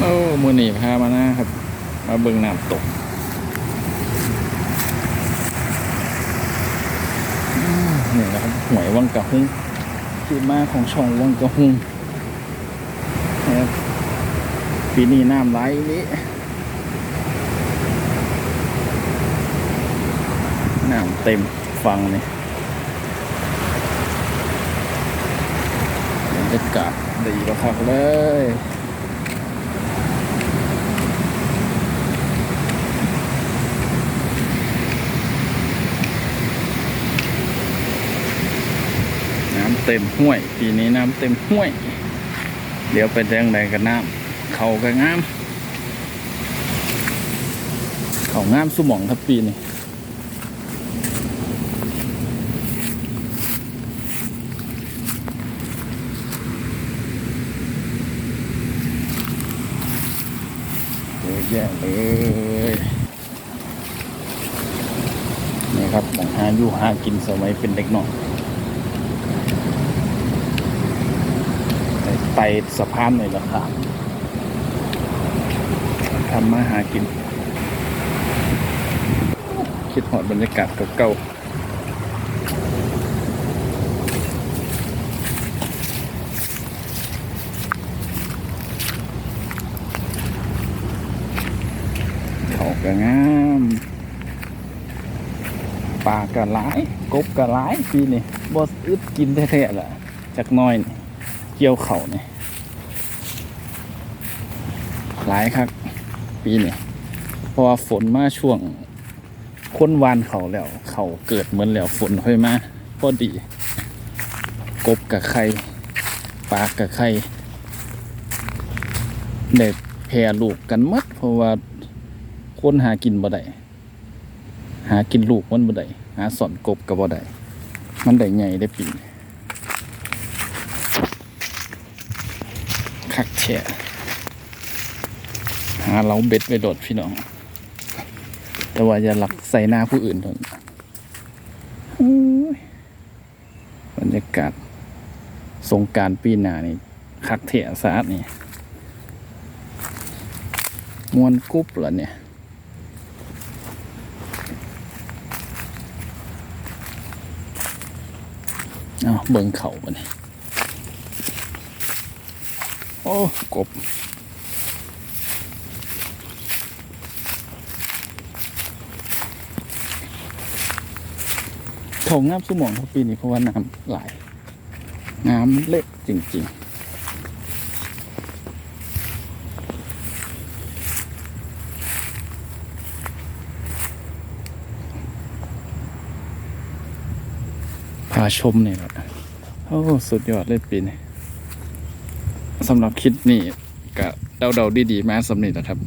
โอ้มือหนีพามานะครับ มาเบิ่งน้ำตกอืมนี่นะครับหวยวังกะฮุ้งที่มาของช่องวังกะฮุ้งนะครับปีนี้น้ำไหลนี้น้ำเต็มฟังนี่บรรยากาศดีครับเลย เต็มห้วย ปีนี้น้ำเต็มห้วย เดี๋ยวไปแดงใดกันน้ำเขาก็งามเขางามสุหมองครับปีนี้เยอะแยะเลยนี่ครับของหาอยู่หากินสมัยเป็นเด็กน้อย ไปสะพานเลยละครับทำมาหากิน คิดหอดบรรยากาศเก่าๆเขาก็งามปลากระหลายกบกระหลายปีนี่บอสอึดกินแท้ๆล่ะ จักน้อยนี่ เกี่ยวเขาเนี่ยหลายครับปีนี้เพราะว่าฝนมาช่วงค้นวานเขาแล้ว เขาเกิดเหมือนแล้วฝนค่อยมาพอดี กบกับไข่ปลากับไข่เด็ดแพร่ลูกกันมัด เพราะว่าคนหากินบ่ได้หากินลูกมันบ่ได้หาสอนกบกับบ่ได้มันได้ใหญ่ได้ปี คักแฉะหาเราเบ็ดไปโดดพี่น้อง แต่ว่าอย่าหลักใส่หน้าผู้อื่นเถอะโอ้ยบรรยากาศสงการปีหน้านี่คักเถะสาดนี่มวนกุ๊บเหรอเนี่ยเอาเบิ่งเขาบ่เนี่ย อ้กบเขางามสมองทุกปีนี้เพราะว่าน้ำไหลน้ำเล็กจริง ๆพาชมเนี่ยแหละโอ้ สุดยอดเลยปีนี้ สำหรับคลิปนี้ก็เดาๆดีๆมาสำเร็จนะครับ